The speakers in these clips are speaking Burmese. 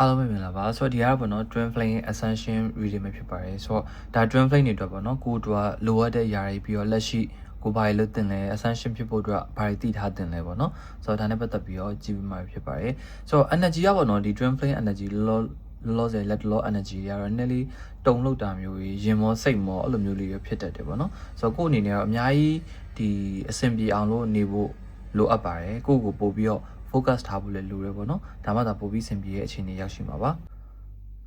အားလုံးပဲမင်္ဂလာပါဆိုတော့ဒီကတော့ပေါ့နော် twin flame ascension reading ပဲဖြစ်ပါတယ်ဆိုတော့ဒါ twin flame တွေအတွက်ပေါ့နော်ကိုယ်တို့ကလိုအပ်တဲ့ຢာတွေပြီးတော့လက်ရှိကိုဘာတွေလုပ်တင်လဲ ascension ဖြစ်ဖို့အတွက်ဘာတွေတည်ထားတင်လဲပေါ့နော်ဆိုတော့ဒါနဲ့ပတ်သက်ပြီးတော့ကြည့်ပြီးမှဖြစ်ပါတယ်ဆိုတော့ energy ကပေါ့နော်ဒီ twin flame energy လောလောလောဆယ်လက်လော energy တွေကတော့နည်းနည်းတုံလောက်တာမျိုးကြီးရင်မောစိတ်မောအဲ့လိုမျိုးလေးရဖြစ်တတ်တယ်ပေါ့နော်ဆိုတော့ကိုယ့်အနေနဲ့ကတော့အများကြီးဒီအဆင်ပြေအောင်လို့နေဖို့လိုအပ်ပါတယ်ကိုယ့်ကိုပို့ပြီးတော့ focus ထားဖို့လည်းလိုတယ်ပေါ့နော်ဒါမှသာပိုပြီးအဆင်ပြေတဲ့အခြေအနေရောက်ရှိမှာပါ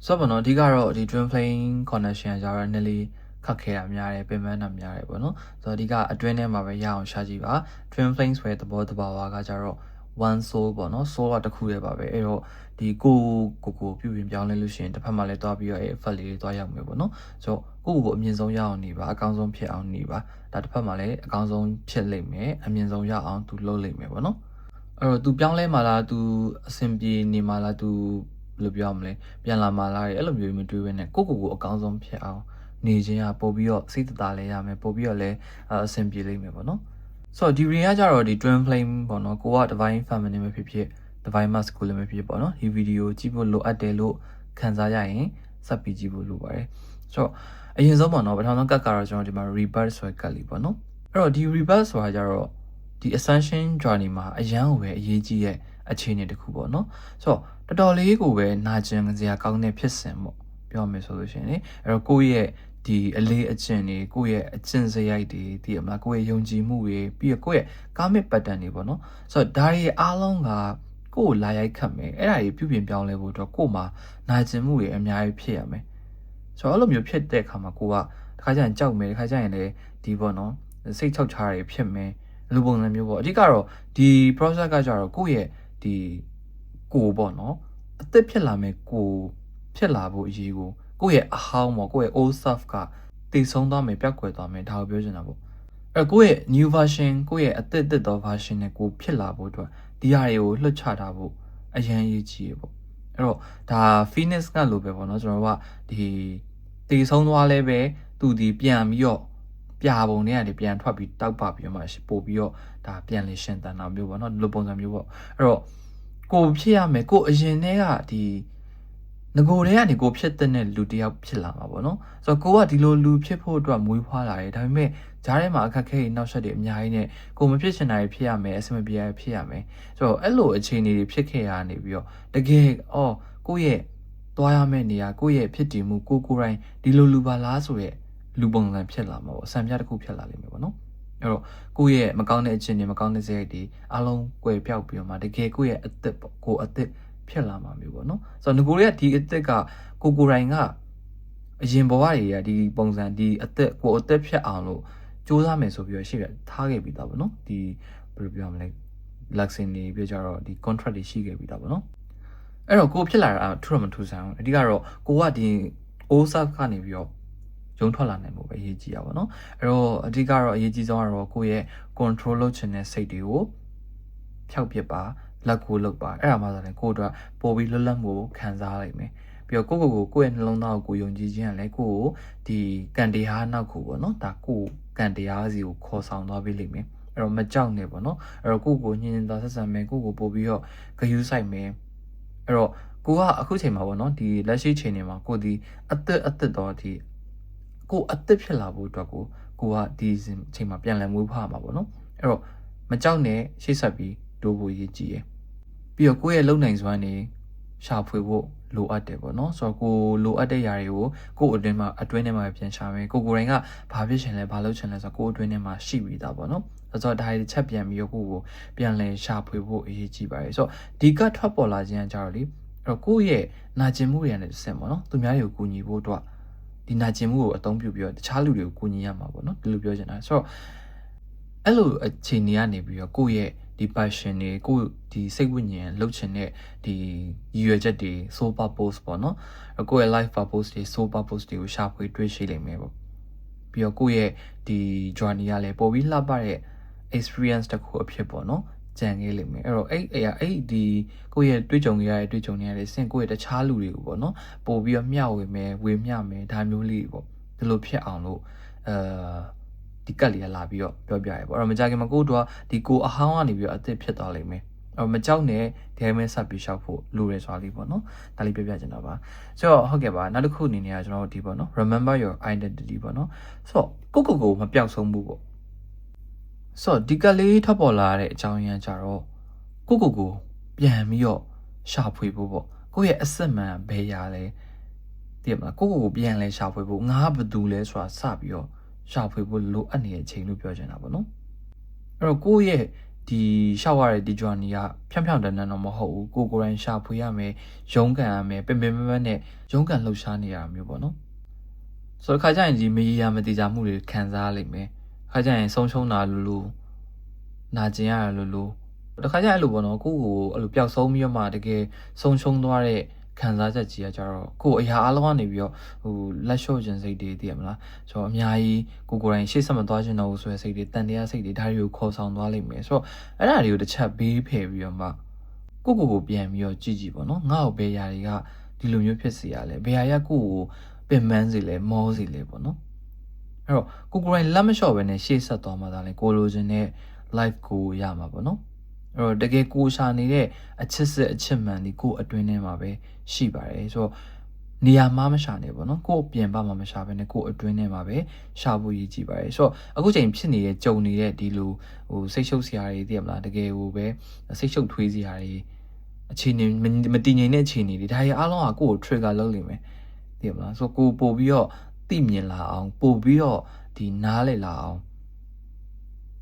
ဆိုတော့ပေါ့နော်အဓိကတော့ဒီ twin flame connection ကြတော့နည်းလေးခက်ခဲတာများတယ်ပြင်ပန်းတာများတယ်ပေါ့နော်ဆိုတော့အဓိကအတွင်းထဲမှာပဲရအောင်ရှာကြည့်ပါ twin flame ဆိုတဲ့သဘောတဘာဝကကြတော့ one soul ပေါ့နော် soul ကတစ်ခုတည်းပါပဲအဲ့တော့ဒီကိုကိုကိုပြုပြင်ပြောင်းလဲလို့ရှိရင်တစ်ဖက်မှာလည်းတွားပြီးတော့အဲ့ effect လေးတွေတွားရောက်မယ်ပေါ့နော်ဆိုတော့ကိုကိုကိုအမြင့်ဆုံးရအောင်နေပါအကောင်းဆုံးဖြစ်အောင်နေပါဒါတစ်ဖက်မှာလည်းအကောင်းဆုံးဖြစ်လိမ့်မယ်အမြင့်ဆုံးရအောင်သူလုပ်လိမ့်မယ်ပေါ့နော် အဲ့တော့ तू ပြောင်းလဲမှာလား तू အဆင်ပြေနေမှာလား तू ဘယ်လိုပြောရမလဲပြန်လာမှာလားအဲ့လိုမျိုးမတွေးဘဲနဲ့ကိုကိုကိုအကောင်းဆုံးဖြစ်အောင်နေခြင်းကပို့ပြီးတော့စိတ်တသားလဲရမယ်ပို့ပြီးတော့လဲအဆင်ပြေလိမ့်မယ်ပေါ့နော်ဆိုတော့ဒီ ring ကကြတော့ဒီ twin flame ပေါ့နော်ကိုက divine feminine ပဲဖြစ်ဖြစ် divine masculine ပဲဖြစ်ဖြစ်ပေါ့နော်ဒီဗီဒီယိုကြည့်ဖို့လိုအပ်တယ်လို့ခံစားရရင်စပ်ပြီးကြည့်ဖို့လိုပါတယ်ဆိုတော့အရင်ဆုံးပေါ့နော်ပထမဆုံးကတ်ကတော့ကျွန်တော်ဒီမှာ rebirth ဆိုတဲ့ကတ်လေးပေါ့နော်အဲ့တော့ဒီ rebirth ဆိုတာကြတော့ ဒီ ascension journey မှာအရန်ကိုပဲအရေးကြီးရဲ့အခြေအနေတစ်ခုပေါ့နော်ဆိုတော့တော်တော်လေးကိုပဲနာကျင်စရာကောင်းတဲ့ဖြစ်စဉ်ပေါ့ပြောမယ်ဆိုလို့ရှိရင်လေအဲ့တော့ကိုယ့်ရဲ့ဒီအလေးအကျင့်တွေကိုယ့်ရဲ့အကျင့်စရိုက်တွေဒီအမလားကိုယ့်ရဲ့ယုံကြည်မှုတွေပြီးရကိုယ့်ရဲ့ karmic pattern တွေပေါ့နော်ဆိုတော့ဒါတွေအားလုံးကကိုယ့်ကိုလာရိုက်ခတ်မယ်အဲ့ဒါတွေပြုပြင်ပြောင်းလဲဖို့အတွက်ကိုယ့်မှာနာကျင်မှုတွေအများကြီးဖြစ်ရမယ်ဆိုတော့အဲ့လိုမျိုးဖြစ်တဲ့အခါမှာကိုကတခါကျရင်ကြောက်မယ်တခါကျရင်လည်းဒီပေါ့နော်စိတ်ချောက်ချားတွေဖြစ်မယ် လူပုံစံမျိုးပေါ့အဓိကတော့ဒီ process ကကြတော့ကိုယ့်ရဲ့ဒီကိုယ်ပေါ့နော်အသက်ဖြစ်လာမယ်ကိုယ်ဖြစ်လာဖို့အရေးကိုကိုယ့်ရဲ့အဟောင်းပေါ့ကိုယ့်ရဲ့ old self ကတည်ဆုံးသွားမယ်ပြောက်ကွယ်သွားမယ်ဒါကိုပြောချင်တာပေါ့အဲ့ကိုယ့်ရဲ့ new version ကိုယ့်ရဲ့အသက်သက်သော version နဲ့ကိုယ်ဖြစ်လာဖို့အတွက်ဒီဟာတွေကိုလွှတ်ချထားဖို့အရန်ရေးကြီးရေပေါ့အဲ့တော့ဒါ phoenix ကလိုပဲပေါ့နော်ကျွန်တော်တို့ကဒီတည်ဆုံးသွားလဲပဲသူဒီပြန်ပြီးတော့ ပြာပုံတွေကနေပြန်ထွက်ပြီးတောက်ပပြီးတော့မှပို့ပြီးတော့ဒါပြန်လေရှင်တန်တာမျိုးပေါ့နော်ဒီလိုပုံစံမျိုးပေါ့အဲ့တော့ကိုဖြစ်ရမယ်ကိုအရင်တည်းကဒီငကိုတည်းကနေကိုဖြစ်တဲ့လူတယောက်ဖြစ်လာမှာပေါ့နော်ဆိုတော့ကိုကဒီလိုလူဖြစ်ဖို့အတွက်မွေးဖွားလာတယ်ဒါပေမဲ့ဂျားထဲမှာအခက်အခဲတွေနောက်ဆက်တွေအများကြီးနဲ့ကိုမဖြစ်ချင်တာတွေဖြစ်ရမယ်အဆင်မပြေရဖြစ်ရမယ်ဆိုတော့အဲ့လိုအခြေအနေတွေဖြစ်ခဲ့ရနေပြီးတော့တကယ်အော်ကိုယ့်ရဲ့သွားရမယ့်နေရာကိုယ့်ရဲ့ဖြစ်တည်မှုကိုကိုယ်တိုင်ဒီလိုလူပါလားဆိုရဲ့ လူပုံစံဖြစ်လာမှာပေါ့အစံပြတစ်ခုဖြစ်လာလိမ့်မယ်ပေါ့နော်အဲ့တော့ကိုယ့်ရဲ့မကောင်းတဲ့အချင်းတွေမကောင်းတဲ့စရိုက်တွေအလုံးကွယ်ပြောက်ပြီးတော့မှတကယ်ကိုယ့်ရဲ့အသက်ပေါ့ကိုယ်အသက်ဖြစ်လာမှာမျိုးပေါ့နော်ဆိုတော့ငကိုတွေကဒီအသက်ကကိုကိုရိုင်းကအရင်ဘဝတွေကဒီပုံစံဒီအသက်ကိုအသက်ဖြစ်အောင်လို့စူးစမ်းမယ်ဆိုပြီးတော့ရှေ့ပြထားခဲ့ပြီးသားပေါ့နော်ဒီဘယ်လိုပြောရမလဲ luxin တွေပြောကြတော့ဒီ contract တွေရှိခဲ့ပြီးသားပေါ့နော်အဲ့တော့ကိုဖြစ်လာတာထူတော့မထူဆန်းဘူးအဓိကတော့ကိုကဒီ old self ကနေပြီးတော့ ရုံထွက်လာနိုင်မှုပဲအရေးကြီးတာပေါ့နော်အဲ့တော့အဓိကတော့အရေးကြီးဆုံးကတော့ကိုယ့်ရဲ့ control လုပ်ချင်တဲ့စိတ်တွေကိုဖျောက်ပစ်ပါလက်ကိုလုပ်ပါအဲ့ဒါမှဆိုရင်ကိုယ့်အတွက်ပိုပြီးလွတ်လပ်မှုခံစားလိုက်မယ်ပြီးတော့ကိုယ့်ကိုယ်ကိုကိုယ့်ရဲ့နှလုံးသားကိုကိုယုံကြည်ခြင်းကလည်းကိုယ့်ကိုဒီကံတရားနောက်ခုပေါ့နော်ဒါကိုယ်ကံတရားစီကိုခေါ်ဆောင်သွားပေးလိမ့်မယ်အဲ့တော့မကြောက်နဲ့ပေါ့နော်အဲ့တော့ကိုယ့်ကိုညင်ညင်သာဆက်ဆံမယ်ကိုယ့်ကိုပို့ပြီးတော့ဂယုဆိုင်မယ်အဲ့တော့ကိုကအခုချိန်မှာပေါ့နော်ဒီလက်ရှိချိန်နေမှာကိုဒီအသက်အသက်တော့ဒီ ကိုအသက်ဖြစ်လာဖို့အတွက်ကိုကိုကဒီချိန်မှာပြန်လည်မွေးဖွားမှာပေါ့နော်အဲ့တော့မကြောက်နဲ့ရှေ့ဆက်ပြီးတိုးဖို့ရည်ကြည်ရယ်ပြီးတော့ကိုယ့်ရဲ့လုံနိုင်စွမ်းနေရှာဖွေဖို့လိုအပ်တယ်ပေါ့နော်ဆိုတော့ကိုလိုအပ်တဲ့ຢာတွေကိုကိုယ့်အတွင်းမှာအတွင်းထဲမှာပြန်ရှာမယ်ကိုကိုယ်တိုင်ကဘာဖြစ်ချင်လဲဘာလုပ်ချင်လဲဆိုတော့ကိုယ့်အတွင်းထဲမှာရှိပြီးသားပေါ့နော်ဆိုတော့ဒါတွေချက်ပြန်ပြီးတော့ကိုကိုပြန်လဲရှာဖွေဖို့အရေးကြီးပါတယ်ဆိုတော့ဒီကထွက်ပေါ်လာခြင်းအကြောင်းလေအဲ့တော့ကိုယ့်ရဲ့နာကျင်မှုတွေနဲ့ဆင်ပေါ့နော်သူများတွေကိုကူညီဖို့အတွက် ဒီနာကျင်မှုကိုအသုံးပြုပြီးတော့တခြားလူတွေကိုကူညီရမှာပေါ့နော်ဒီလိုပြောချင်တာဆိုတော့အဲ့လိုအခြေအနေကနေပြီးတော့ကိုယ့်ရဲ့ဒီ passion တွေကိုဒီစိတ်ဝိညာဉ်လှုပ်ချင်တဲ့ဒီရည်ရွယ်ချက်တွေ soul purpose ပေါ့နော်ကိုယ့်ရဲ့ life purpose တွေ soul purpose တွေကိုရှာဖွေတွေးရှိနိုင်မယ်ပေါ့ပြီးတော့ကိုယ့်ရဲ့ဒီ journey ကလည်းပိုပြီးလှပတဲ့ experience တစ်ခုအဖြစ်ပေါ့နော် ကြံခဲ့လိမ့်မယ်အဲ့တော့အဲ့အဲ့အဲ့ဒီကိုယ့်ရဲ့တွေးကြုံရတဲ့တွေးကြုံရတဲ့စင်ကိုယ့်ရဲ့တခြားလူတွေကိုပေါ့နော်ပို့ပြီးတော့မျှဝေမယ်ဝေမျှမယ်ဒါမျိုးလေးပေါ့ဒီလိုဖြစ်အောင်လို့အာဒီကတ်လေးလာပြီးတော့ပြောပြရဲပေါ့အဲ့တော့မကြခင်မှာကိုတို့ကဒီကိုအဟောင်းကနေပြီးတော့အစ်စ်ဖြစ်သွားလိမ့်မယ်အဲ့တော့မကြောက်နဲ့ဒီအမဲဆက်ပြီးရှောက်ဖို့လိုရဆိုတာလေးပေါ့နော်ဒါလေးပြပြချင်တာပါဆိုတော့ဟုတ်ကဲ့ပါနောက်တစ်ခုအနေနဲ့ကကျွန်တော်တို့ဒီပေါ့နော် remember your identity ပေါ့နော်ဆိုတော့ကိုကိုကိုမပြောက်ဆုံးဘူးပေါ့ ဆိုတော့ဒီကလေးထပ်ပေါ်လာတဲ့အကြောင်းရင်းကကြတော့ကိုကိုကိုပြန်ပြီးတော့ရှာဖွေဖို့ပေါ့ကိုယ့်ရဲ့အစစ်မှန်ဘယ်ရာလဲတည်မလားကိုကိုကိုပြန်လဲရှာဖွေဖို့ငါဘာတူလဲဆိုတာစပြီးတော့ရှာဖွေဖို့လိုအပ်နေတဲ့အချိန်လို့ပြောချင်တာပေါ့နော်အဲ့တော့ကိုယ့်ရဲ့ဒီရှောက်ရတဲ့ဒီ journey ကဖြောင်ဖြောင်တန်းတန်းတော့မဟုတ်ဘူးကိုကိုယ်တိုင်ရှာဖွေရမယ်ရုန်းကန်ရမယ်ပင်ပင်ပန်းပန်းနဲ့ရုန်းကန်လှုပ်ရှားနေရတာမျိုးပေါ့နော်ဆိုတော့ခါကျရင်ဒီမရေရာမတိကြမှုတွေခံစားရလိမ့်မယ် ခါကျရင်ဆုံးရှုံးတာလူလူနာကျင်ရတာလူလူတခါကျရင်အဲ့လိုပေါ့နော်ကိုယ့်ကိုအဲ့လိုပျောက်ဆုံးပြီးတော့မှတကယ်ဆုံးရှုံးသွားတဲ့ခံစားချက်ကြီးကကြတော့ကိုယ်အရာအလုံးကနေပြီးတော့ဟိုလက်လျှော့ခြင်းစိတ်တွေတည်ရမလားဆိုတော့အများကြီးကိုကိုယ်တိုင်ရှေ့ဆက်မသွားချင်တော့ဘူးဆိုတဲ့စိတ်တွေတန်တရားစိတ်တွေဒါတွေကိုခေါ်ဆောင်သွားလိမ့်မယ်ဆိုတော့အဲ့ဒါတွေကိုတစ်ချက်ဘေးဖယ်ပြီးတော့မှကိုကိုကိုပြန်ပြီးတော့ကြည့်ကြည့်ပေါ့နော်ငါ့ကိုဘယ်ຢာတွေကဒီလိုမျိုးဖြစ်စီရလဲဘယ်ຢာရကိုကိုပင်ပန်းစီလဲမောစီလဲပေါ့နော် အဲ့တော့ကိုကိုယ်တိုင်လက်မလျှော့ပဲနဲ့ရှေ့ဆက်သွားမှသာလေကိုလိုချင်တဲ့ life ကိုရမှာပေါ့နော်အဲ့တော့တကယ်ကိုရှာနေတဲ့အချစ်စစ်အချစ်မှန်ဒီကိုအတွင်းထဲမှာပဲရှိပါတယ်ဆိုတော့နေရာမှာမရှာနေပေါ့နော်ကို့ပြင်ပမှာမရှာဘဲနဲ့ကို့အတွင်းထဲမှာပဲရှာဖို့ရည်ကြည်ပါတယ်ဆိုတော့အခုချိန်ဖြစ်နေတဲ့ကြုံနေတဲ့ဒီလိုဟိုစိတ်ရှုပ်စရာတွေသိရမလားတကယ်ဟိုပဲစိတ်ရှုပ်ထွေးစရာတွေအခြေအနေမတည်ငြိမ်တဲ့အခြေအနေတွေဒါတွေအားလုံးကကို့ကို trigger လုပ်လိမ့်မယ်သိရမလားဆိုတော့ကိုပို့ပြီးတော့ သိမြင်လာအောင် ပို့ပြီးတော့ဒီနားလည်လာအောင်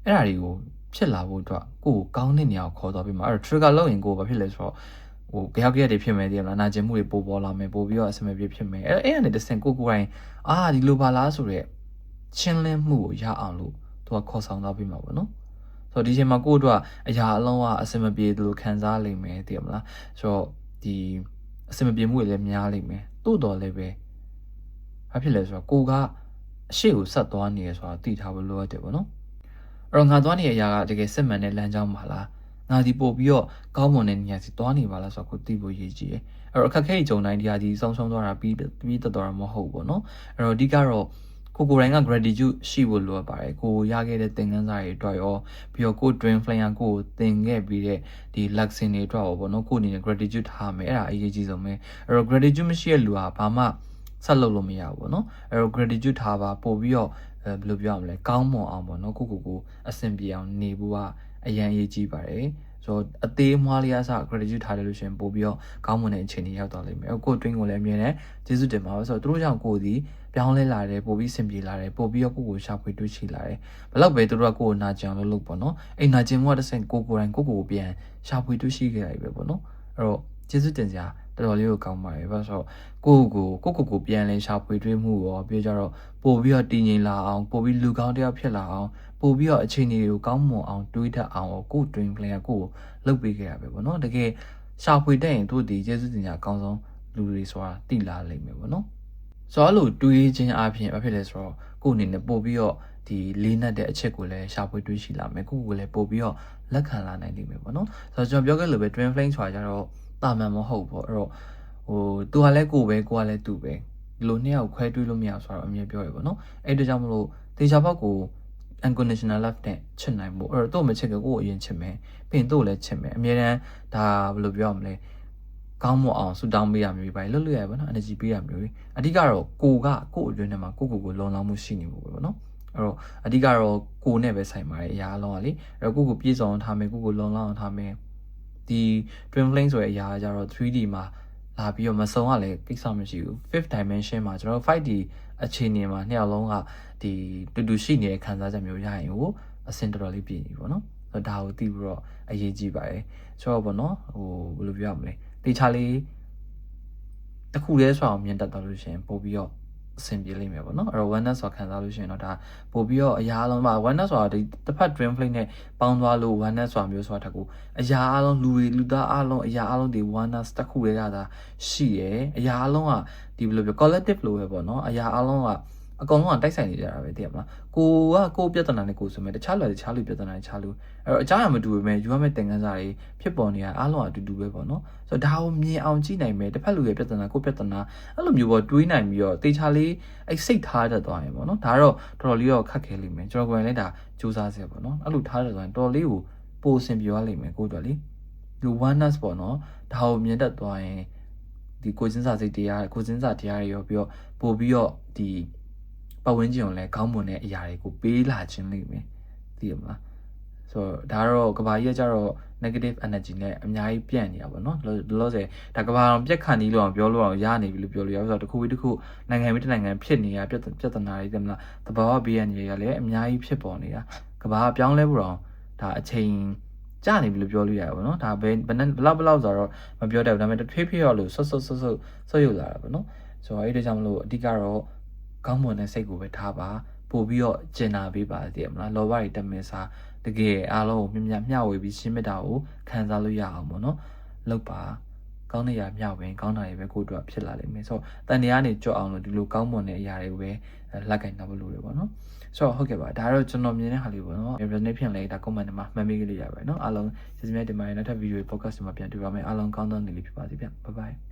အဲ့ဒါတွေကိုဖြစ်လာဖို့အတွက်ကိုကိုကောင်းတဲ့နေရာကိုခေါ်သွားပြီးမှအဲ့တော့ trigger လုပ်ရင်ကိုဘာဖြစ်လဲဆိုတော့ဟိုကြောက်ကြက်တွေဖြစ်မယ်တည်မလားနာကျင်မှုတွေပိုပေါ်လာမယ်ပိုပြီးတော့အဆင်မပြေဖြစ်မယ်အဲ့အဲ့ကနေတစ်ဆင့်ကိုကိုယ်တိုင်အာဒီလိုပါလားဆိုတော့ချင်းလင်းမှုကိုရအောင်လို့သူကခေါ်ဆောင်သွားပြီးမှာပေါ့နော်ဆိုတော့ဒီချိန်မှာကိုယ့်အတွက်အရာအလုံးကအဆင်မပြေသလိုခံစားလိမ့်မယ်တည်မလားဆိုတော့ဒီအဆင်မပြေမှုတွေလည်းများလိမ့်မယ်တိုးတော်လည်းပဲ ဘာဖြစ်လဲဆိုတော့ကိုကအရှိကိုဆက်သွားနေရဆိုတာသိထားဖို့လိုအပ်တယ်ပေါ့နော်အဲ့တော့ငါသွားနေရအရာကတကယ်စစ်မှန်တဲ့လမ်းကြောင်းပါလားငါဒီပို့ပြီးတော့ကောင်းမွန်တဲ့နေရာစီသွားနေပါလားဆိုတော့ကိုသိဖို့ရည်ကြီးတယ်အဲ့တော့အခက်ခဲကြုံတိုင်းတရားဒီဆုံးရှုံးသွားတာပြီးပြီးတော်တော်မဟုတ်ဘူးပေါ့နော်အဲ့တော့အဓိကတော့ကိုကိုတိုင်းက gratitude ရှိဖို့လိုအပ်ပါတယ်ကိုရခဲ့တဲ့သင်ခန်းစာတွေအတွက်ရောပြီးတော့ကို dream flyer ကိုသင်ခဲ့ပြီးတဲ့ဒီ lesson တွေအတွက်ရောပေါ့နော်ကိုအနေနဲ့ gratitude ထားမယ်အဲ့ဒါအရေးကြီးဆုံးပဲအဲ့တော့ gratitude မရှိတဲ့လူဟာဘာမှ ဆက်လုပ်လို့မရဘူးပေါ့နော်အဲ့တော့ gratitude ထားပါပို့ပြီးတော့အဲဘယ်လိုပြောရမလဲကောင်းမွန်အောင်ပေါ့နော်ကိုကိုကိုအဆင်ပြေအောင်နေဖို့ကအရန်အရေးကြီးပါတယ်ဆိုတော့အသေးအမွှားလေးအစ gratitude ထားတယ်လို့ရှင်ပို့ပြီးတော့ကောင်းမွန်တဲ့အခြေအနေရောက်သွားလိမ့်မယ်။ကိုယ်တွင်းကိုလည်းအမြင်နဲ့ကျေးဇူးတင်ပါပါဆိုတော့သူတို့ကြောင့်ကိုယ်ဒီပြောင်းလဲလာတယ်ပို့ပြီးဆင်ပြေလာတယ်ပို့ပြီးတော့ကိုယ့်ကိုရှာဖွေတွေ့ရှိလာတယ်။ဘယ်တော့ပဲသူတို့ကကိုယ်ကိုနာကျင်လို့လုပ်ပေါ့နော်။အဲ့နာကျင်မှုကတစ်ဆင့်ကိုကိုယ်တိုင်ကိုယ့်ကိုယ်ပြန်ရှာဖွေတွေ့ရှိခဲ့ရတယ်ပဲပေါ့နော်။အဲ့တော့ ကျေးဇူးတင်စရာတော်တော်လေးကိုကောင်းပါတယ်ဘာလို့ဆိုတော့ကိုယ့်ကိုကိုယ့်ကိုယ်ကိုပြန်လဲရှာဖွေတွေ့မှုရောပြီးကြတော့ပို့ပြီးတော့တည်ငြိမ်လာအောင်ပို့ပြီးလူကောင်းတစ်ယောက်ဖြစ်လာအောင်ပို့ပြီးတော့အခြေအနေတွေကိုကောင်းမွန်အောင်တွေးတတ်အောင်ကိုယ် dream plan ကိုလှုပ်ပေးခဲ့ရပဲပေါ့နော်တကယ်ရှာဖွေတတ်ရင်တို့ဒီကျေးဇူးတင်ကြအကောင်းဆုံးလူတွေဆိုတာတိလာလိမ့်မယ်ပေါ့နော်ဆိုတော့အဲ့လိုတွေးခြင်းအပြင်ဘာဖြစ်လဲဆိုတော့ကိုယ်အနေနဲ့ပို့ပြီးတော့ဒီလေးနက်တဲ့အချက်ကိုလည်းရှာဖွေတွေးရှိလာမယ်ကိုယ့်ကိုယ်လည်းပို့ပြီးတော့လက်ခံလာနိုင်လိမ့်မယ်ပေါ့နော်ဆိုတော့ကျွန်တော်ပြောခဲ့လို့ပဲ twin flame ဆိုတာကြတော့ တာမန်မဟုတ်ပေါ့အဲ့တော့ဟိုသူကလည်းကိုယ်ပဲကိုကလည်းသူပဲဒီလိုနှစ်ယောက်ခွဲတွေးလို့မရဆိုတော့အမြင်ပြောရပေါ့နော်အဲ့ဒါကြောင့်မလို့တေချာဘောက်ကို unconditional love နဲ့ချစ်နိုင်ဖို့အဲ့တော့သူ့မချစ်ကကိုယ်အရင်ချစ်မယ်ပြီးရင်သူ့လည်းချစ်မယ်အမြဲတမ်းဒါဘယ်လိုပြောရမလဲကောင်းမွန်အောင်ဆူတောင်းပေးရမျိုးပဲလွတ်လွတ်ရပါတော့ energy ပေးရမျိုးအဓိကတော့ကိုကကိုယ့်အတွင်းထဲမှာကိုကိုကိုလုံလောက်မှုရှိနေဖို့ပဲပေါ့နော်အဲ့တော့အဓိကတော့ကိုနဲ့ပဲဆိုင်ပါတယ်အရာအလုံးကလေအဲ့တော့ကိုကိုပြည့်စုံအောင်ထားမယ်ကိုကိုလုံလောက်အောင်ထားမယ် ဒီ twin flame ဆိုတဲ့အရာကကြတော့ 3D မှာလာပြီးတော့မစုံကလည်းကိစ္စမရှိဘူး fifth dimension မှာကျွန်တော် 5D အခြေအနေမှာနှစ်ယောက်လုံးကဒီတူတူရှိနေတဲ့ခံစားချက်မျိုးရရင်ကိုအဆင်တော်တော်လေးပြင်ပြီပေါ့နော်ဆိုတော့ဒါကိုသိပြီးတော့အရေးကြီးပါတယ်ဆိုတော့ပေါ့နော်ဟိုဘယ်လိုပြောရမလဲတေချာလေးတစ်ခုတည်းဆိုအောင်မြင်တတ်တော့လို့ရှင်ပို့ပြီးတော့ အဆင်ပြေလိမ့်မယ်ပေါ့နော်အဲ့တော့ oneness ဆိုတာခံစားလို့ရှိရင်တော့ဒါပို့ပြီးတော့အရာအလုံးမှာ oneness ဆိုတာဒီတစ်ဖက် dream flame နဲ့ပေါင်းသွားလို့ oneness ဆိုတာမျိုးဆိုတာတကူအရာအလုံးလူတွေလူသားအလုံးအရာအလုံးဒီ oneness တစ်ခုတည်းရတာရှိရယ်အရာအလုံးကဒီဘယ်လိုပြော collective လို့ပဲပေါ့နော်အရာအလုံးက အကောင်လုံးကတိုက်ဆိုင်နေကြတာပဲသိရမလားကိုကကိုပြဿနာနဲ့ကိုဆိုမဲ့တခြားလူတခြားလူပြဿနာတခြားလူအဲ့တော့အကြောင်းအရာမတူပေမဲ့ယူရမယ့်သင်ခန်းစာတွေဖြစ်ပေါ်နေတာအားလုံးအတူတူပဲပေါ့နော်ဆိုတော့ဒါကိုမြင်အောင်ကြည့်နိုင်မယ်တစ်ဖက်လူရဲ့ပြဿနာကိုပြဿနာအဲ့လိုမျိုးပေါ့တွေးနိုင်ပြီးတော့တေချာလေးအဲ့စိတ်ထားတတ်သွားရင်ပေါ့နော်ဒါတော့တော်တော်လေးတော့ခက်ခဲလိမ့်မယ်ကျွန်တော်ကိုယ်လည်းဒါစူးစမ်းစေပေါ့နော်အဲ့လိုထားတတ်သွားရင်တော်တော်လေးကိုပိုအဆင်ပြေသွားလိမ့်မယ်ကိုတို့လေဒီ oneness ပေါ့နော်ဒါကိုမြင်တတ်သွားရင်ဒီကိုချင်းစာစိတ်တရားကိုချင်းစာတရားတွေရောပြီးတော့ပို့ပြီးတော့ဒီ ပတ်ဝန်းကျင်ကိုလည်းခေါင်းမွန်တဲ့အရာတွေကိုပေးလာခြင်းလိမ့်မယ်သိရမလားဆိုတော့ဒါကတော့ကဘာကြီးကကြတော့ negative energy နဲ့အများကြီးပြန့်နေတာပေါ့နော်လောလောဆယ်ဒါကဘာအောင်ပြက်ခါနီးလို့အောင်ပြောလို့အောင်ရနေပြီလို့ပြောလို့ရဆိုတော့တစ်ခုပြီးတစ်ခုနိုင်ငံပြီးတစ်နိုင်ငံဖြစ်နေတာပြဿပြဿနာတွေသိမလားတဘာဝဘေးရန်တွေကလည်းအများကြီးဖြစ်ပေါ်နေတာကဘာကပြောင်းလဲဖို့တော့ဒါအချိန်ကြာနေပြီလို့ပြောလို့ရတယ်ပေါ့နော်ဒါဘယ်ဘယ်နဲ့ဘလောက်ဘလောက်ဆိုတော့မပြောတတ်ဘူးဒါပေမဲ့တစ်ဖြည်းဖြည်းတော့လို့ဆွတ်ဆွတ်ဆွတ်ဆွတ်ဆွတ်ယူလာတာပေါ့နော်ဆိုတော့အဲ့ဒါကြောင့်မလို့အဓိကတော့ ကောင်းမွန်တဲ့စိတ်ကိုပဲထားပါပို့ပြီးတော့ကျင်နာပေးပါတည်မလားလောဘတွေတက်မဲ့စားတကယ်အားလုံးကိုမြမြမျှဝေပြီးရှင်းမြတ်တာကိုခံစားလို့ရအောင်ပေါ့နော်လောက်ပါကောင်းတဲ့ຢာမျှဝင်ကောင်းတာတွေပဲကိုယ့်အတွက်ဖြစ်လာလိမ့်မယ်ဆိုတော့တန်တရားနေကြော့အောင်လို့ဒီလိုကောင်းမွန်တဲ့အရာတွေကိုပဲလက်ကင်တော့လို့ရပေါ့နော်ဆိုတော့ဟုတ်ကဲ့ပါဒါကတော့ကျွန်တော်မြင်တဲ့ဟာလေးပေါ့နော်ပြန်ပြန်နေဖြစ်လေဒါ comment ထဲမှာမှတ်မိကြလို့ရပါတယ်နော်အားလုံးကျေးဇူးများတင်ပါတယ်နောက်ထပ် video podcast မှာပြန်တွေ့ပါမယ်အားလုံးကောင်းသောနေ့လေးဖြစ်ပါစေဗျ bye bye